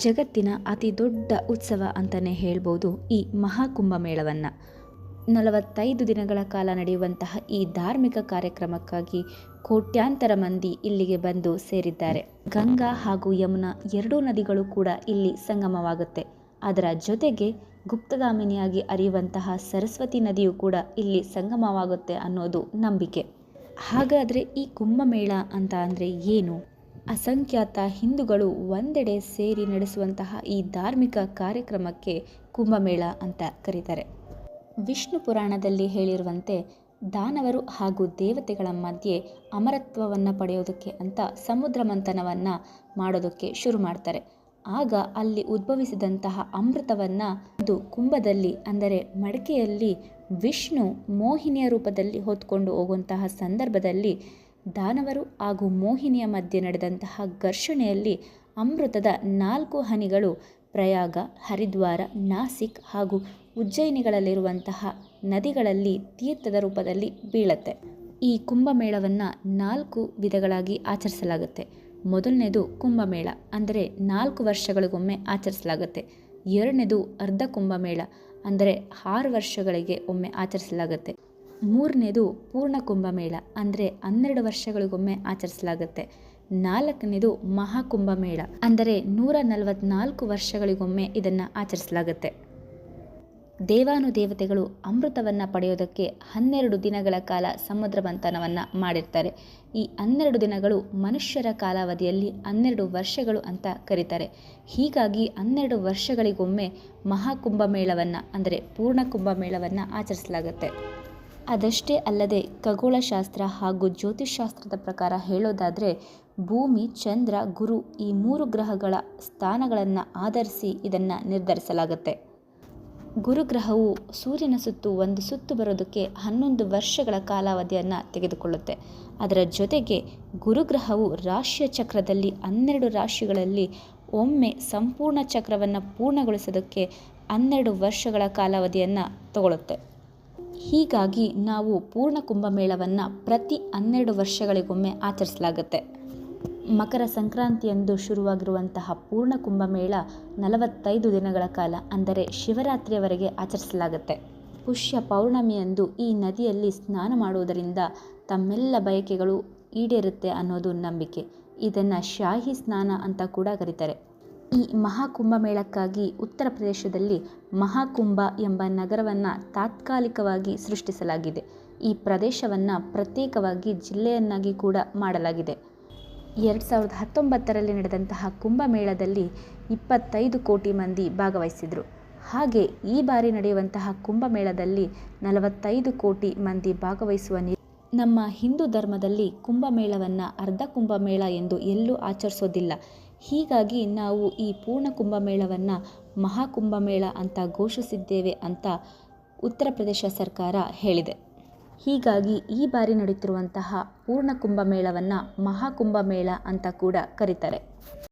ಜಗತ್ತಿನ ಅತಿ ದೊಡ್ಡ ಉತ್ಸವ ಅಂತಲೇ ಹೇಳ್ಬೋದು ಈ ಮಹಾಕುಂಭಮೇಳವನ್ನು ನಲವತ್ತೈದು ದಿನಗಳ ಕಾಲ ನಡೆಯುವಂತಹ ಈ ಧಾರ್ಮಿಕ ಕಾರ್ಯಕ್ರಮಕ್ಕಾಗಿ ಕೋಟ್ಯಾಂತರ ಮಂದಿ ಇಲ್ಲಿಗೆ ಬಂದು ಸೇರಿದ್ದಾರೆ. ಗಂಗಾ ಹಾಗೂ ಯಮುನಾ ಎರಡೂ ನದಿಗಳು ಕೂಡ ಇಲ್ಲಿ ಸಂಗಮವಾಗುತ್ತೆ. ಅದರ ಜೊತೆಗೆ ಗುಪ್ತಗಾಮಿನಿಯಾಗಿ ಅರಿಯುವಂತಹ ಸರಸ್ವತಿ ನದಿಯು ಕೂಡ ಇಲ್ಲಿ ಸಂಗಮವಾಗುತ್ತೆ ಅನ್ನೋದು ನಂಬಿಕೆ. ಹಾಗಾದರೆ ಈ ಕುಂಭಮೇಳ ಅಂತ ಅಂದರೆ ಏನು? ಅಸಂಖ್ಯಾತ ಹಿಂದೂಗಳು ಒಂದೆಡೆ ಸೇರಿ ನಡೆಸುವಂತಹ ಈ ಧಾರ್ಮಿಕ ಕಾರ್ಯಕ್ರಮಕ್ಕೆ ಕುಂಭಮೇಳ ಅಂತ ಕರೀತಾರೆ. ವಿಷ್ಣು ಪುರಾಣದಲ್ಲಿ ಹೇಳಿರುವಂತೆ ದಾನವರು ಹಾಗೂ ದೇವತೆಗಳ ಮಧ್ಯೆ ಅಮರತ್ವವನ್ನು ಪಡೆಯೋದಕ್ಕೆ ಅಂತ ಸಮುದ್ರ ಮಂಥನವನ್ನು ಮಾಡೋದಕ್ಕೆ ಶುರು ಮಾಡ್ತಾರೆ. ಆಗ ಅಲ್ಲಿ ಉದ್ಭವಿಸಿದಂತಹ ಅಮೃತವನ್ನು ಅದು ಕುಂಭದಲ್ಲಿ ಅಂದರೆ ಮಡಿಕೆಯಲ್ಲಿ ವಿಷ್ಣು ಮೋಹಿನಿಯ ರೂಪದಲ್ಲಿ ಹೊತ್ಕೊಂಡು ಹೋಗುವಂತಹ ಸಂದರ್ಭದಲ್ಲಿ ದಾನವರು ಹಾಗೂ ಮೋಹಿನಿಯ ಮಧ್ಯೆ ನಡೆದಂತಹ ಘರ್ಷಣೆಯಲ್ಲಿ ಅಮೃತದ ನಾಲ್ಕು ಹನಿಗಳು, ಪ್ರಯಾಗ, ಹರಿದ್ವಾರ, ನಾಸಿಕ್ ಹಾಗೂ ಉಜ್ಜಯಿನಿಗಳಲ್ಲಿರುವಂತಹ ನದಿಗಳಲ್ಲಿ ತೀರ್ಥದ ರೂಪದಲ್ಲಿ ಬೀಳತ್ತೆ. ಈ ಕುಂಭಮೇಳವನ್ನು ನಾಲ್ಕು ವಿಧಗಳಾಗಿ ಆಚರಿಸಲಾಗುತ್ತೆ. ಮೊದಲನೇದು ಕುಂಭಮೇಳ, ಅಂದರೆ ನಾಲ್ಕು ವರ್ಷಗಳಿಗೊಮ್ಮೆ ಆಚರಿಸಲಾಗುತ್ತೆ. ಎರಡನೇದು ಅರ್ಧ ಕುಂಭಮೇಳ ಅಂದರೆ ಆರು ವರ್ಷಗಳಿಗೆ ಒಮ್ಮೆ ಆಚರಿಸಲಾಗುತ್ತೆ. ಮೂರನೇದು ಪೂರ್ಣ ಕುಂಭಮೇಳ, ಅಂದರೆ ಹನ್ನೆರಡು ವರ್ಷಗಳಿಗೊಮ್ಮೆ ಆಚರಿಸಲಾಗುತ್ತೆ. ನಾಲ್ಕನೇದು ಮಹಾಕುಂಭಮೇಳ, ಅಂದರೆ ನೂರ ನಲವತ್ನಾಲ್ಕು ವರ್ಷಗಳಿಗೊಮ್ಮೆ ಇದನ್ನು ಆಚರಿಸಲಾಗುತ್ತೆ. ದೇವಾನುದೇವತೆಗಳು ಅಮೃತವನ್ನು ಪಡೆಯೋದಕ್ಕೆ ಹನ್ನೆರಡು ದಿನಗಳ ಕಾಲ ಸಮುದ್ರ ಮಂಥನವನ್ನು ಮಾಡಿರ್ತಾರೆ. ಈ ಹನ್ನೆರಡು ದಿನಗಳು ಮನುಷ್ಯರ ಕಾಲಾವಧಿಯಲ್ಲಿ ಹನ್ನೆರಡು ವರ್ಷಗಳು ಅಂತ ಕರೀತಾರೆ. ಹೀಗಾಗಿ ಹನ್ನೆರಡು ವರ್ಷಗಳಿಗೊಮ್ಮೆ ಮಹಾಕುಂಭಮೇಳವನ್ನು, ಅಂದರೆ ಪೂರ್ಣ ಕುಂಭಮೇಳವನ್ನು ಆಚರಿಸಲಾಗುತ್ತೆ. ಅದಷ್ಟೇ ಅಲ್ಲದೆ ಖಗೋಳಶಾಸ್ತ್ರ ಹಾಗೂ ಜ್ಯೋತಿಷ್ಶಾಸ್ತ್ರದ ಪ್ರಕಾರ ಹೇಳೋದಾದರೆ ಭೂಮಿ, ಚಂದ್ರ, ಗುರು ಈ ಮೂರು ಗ್ರಹಗಳ ಸ್ಥಾನಗಳನ್ನು ಆಧರಿಸಿ ಇದನ್ನು ನಿರ್ಧರಿಸಲಾಗುತ್ತೆ. ಗುರುಗ್ರಹವು ಸೂರ್ಯನ ಸುತ್ತು ಒಂದು ಸುತ್ತು ಬರೋದಕ್ಕೆ ಹನ್ನೊಂದು ವರ್ಷಗಳ ಕಾಲಾವಧಿಯನ್ನು ತೆಗೆದುಕೊಳ್ಳುತ್ತೆ. ಅದರ ಜೊತೆಗೆ ಗುರುಗ್ರಹವು ರಾಶಿಯ ಚಕ್ರದಲ್ಲಿ ಹನ್ನೆರಡು ರಾಶಿಗಳಲ್ಲಿ ಒಮ್ಮೆ ಸಂಪೂರ್ಣ ಚಕ್ರವನ್ನು ಪೂರ್ಣಗೊಳಿಸೋದಕ್ಕೆ ಹನ್ನೆರಡು ವರ್ಷಗಳ ಕಾಲಾವಧಿಯನ್ನು ತಗೊಳ್ಳುತ್ತೆ ಹೀಗಾಗಿ ನಾವು ಪೂರ್ಣ ಕುಂಭಮೇಳವನ್ನು ಪ್ರತಿ ಹನ್ನೆರಡು ವರ್ಷಗಳಿಗೊಮ್ಮೆ ಆಚರಿಸಲಾಗುತ್ತೆ. ಮಕರ ಸಂಕ್ರಾಂತಿಯಂದು ಶುರುವಾಗಿರುವಂತಹ ಪೂರ್ಣ ಕುಂಭಮೇಳ ನಲವತ್ತೈದು ದಿನಗಳ ಕಾಲ, ಅಂದರೆ ಶಿವರಾತ್ರಿಯವರೆಗೆ ಆಚರಿಸಲಾಗುತ್ತೆ. ಪುಷ್ಯ ಪೌರ್ಣಮಿಯಂದು ಈ ನದಿಯಲ್ಲಿ ಸ್ನಾನ ಮಾಡುವುದರಿಂದ ತಮ್ಮೆಲ್ಲ ಬಯಕೆಗಳು ಈಡೇರುತ್ತೆ ಅನ್ನೋದು ನಂಬಿಕೆ. ಇದನ್ನು ಶಾಹಿ ಸ್ನಾನ ಅಂತ ಕೂಡ ಕರೀತಾರೆ. ಈ ಮಹಾಕುಂಭಮೇಳಕ್ಕಾಗಿ ಉತ್ತರ ಪ್ರದೇಶದಲ್ಲಿ ಮಹಾಕುಂಭ ಎಂಬ ನಗರವನ್ನು ತಾತ್ಕಾಲಿಕವಾಗಿ ಸೃಷ್ಟಿಸಲಾಗಿದೆ. ಈ ಪ್ರದೇಶವನ್ನು ಪ್ರತ್ಯೇಕವಾಗಿ ಜಿಲ್ಲೆಯನ್ನಾಗಿ ಕೂಡ ಮಾಡಲಾಗಿದೆ. ಎರಡು ಸಾವಿರದ ಹತ್ತೊಂಬತ್ತರಲ್ಲಿ ನಡೆದಂತಹ ಕುಂಭಮೇಳದಲ್ಲಿ ಇಪ್ಪತ್ತೈದು ಕೋಟಿ ಮಂದಿ ಭಾಗವಹಿಸಿದರು. ಹಾಗೆ ಈ ಬಾರಿ ನಡೆಯುವಂತಹ ಕುಂಭಮೇಳದಲ್ಲಿ ನಲವತ್ತೈದು ಕೋಟಿ ಮಂದಿ ಭಾಗವಹಿಸುವ ನಮ್ಮ ಹಿಂದೂ ಧರ್ಮದಲ್ಲಿ ಕುಂಭಮೇಳವನ್ನು ಅರ್ಧ ಕುಂಭಮೇಳ ಎಂದು ಎಲ್ಲೂ ಆಚರಿಸೋದಿಲ್ಲ. ಹೀಗಾಗಿ ನಾವು ಈ ಪೂರ್ಣ ಕುಂಭಮೇಳವನ್ನು ಮಹಾಕುಂಭಮೇಳ ಅಂತ ಘೋಷಿಸಿದ್ದೇವೆ ಅಂತ ಉತ್ತರ ಪ್ರದೇಶ ಸರ್ಕಾರ ಹೇಳಿದೆ. ಹೀಗಾಗಿ ಈ ಬಾರಿ ನಡೆಯುತ್ತಿರುವಂತಹ ಪೂರ್ಣ ಕುಂಭಮೇಳವನ್ನು ಮಹಾಕುಂಭಮೇಳ ಅಂತ ಕೂಡ ಕರೀತಾರೆ.